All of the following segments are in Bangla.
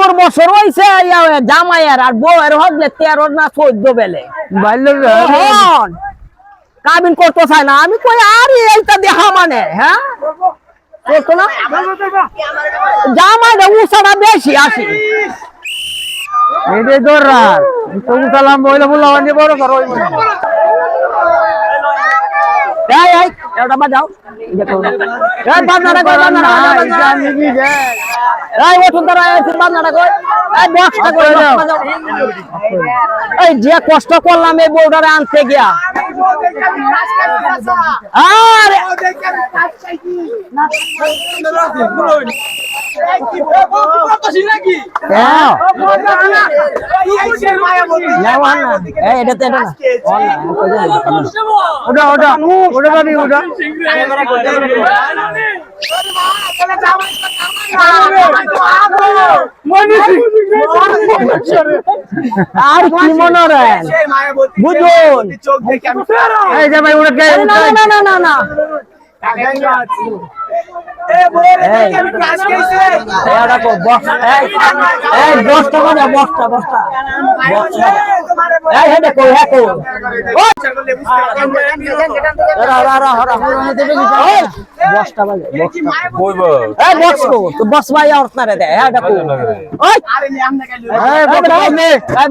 সত্তর বছর হয়েছে জামাইয়ের আর বউয়ের হগলে তেরো না চোদ্দ বেলে। কাবিন করতে চায় না। আমি কই আর এইটা দেখা মানে হ্যাঁ? করতো না? জামাইটা উষাটা বেশি আসি। এটাই দৌড়ার তবু সালাম মহিলা বললাম অনেক বড় করো এই এই এটা বাজাও। দেখো এই বাজনাটা কই বাজনাটা বাজাও এই ওঠুন তারা এই বাজনাটা কই? এই বক্সটা কই? বাজাও এই যে কষ্ট করলাম এই বউটারে আনতে গিয়া। আরে! আর কি মনে রেন বুঝুন এই যে না না না না বক্সটা এই হেডে কই হ্যাঁ এই বক্স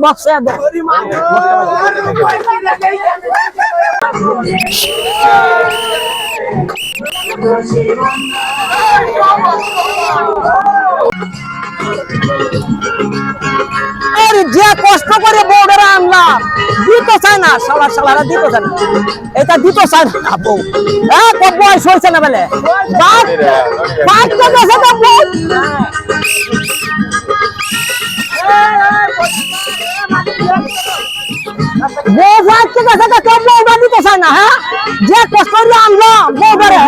বক্স যে কষ্ট করে বউডারা আনলাম, দিত চায় না সালা সালারা দিত চায় না। এটা দিত চায় না বউ। হ্যাঁ কত বয়স হয়েছে না বেলে? তো গেছে তো বউ বউ দিত চায় না হ্যাঁ? যে কষ্ট করে আনলাম বউডারে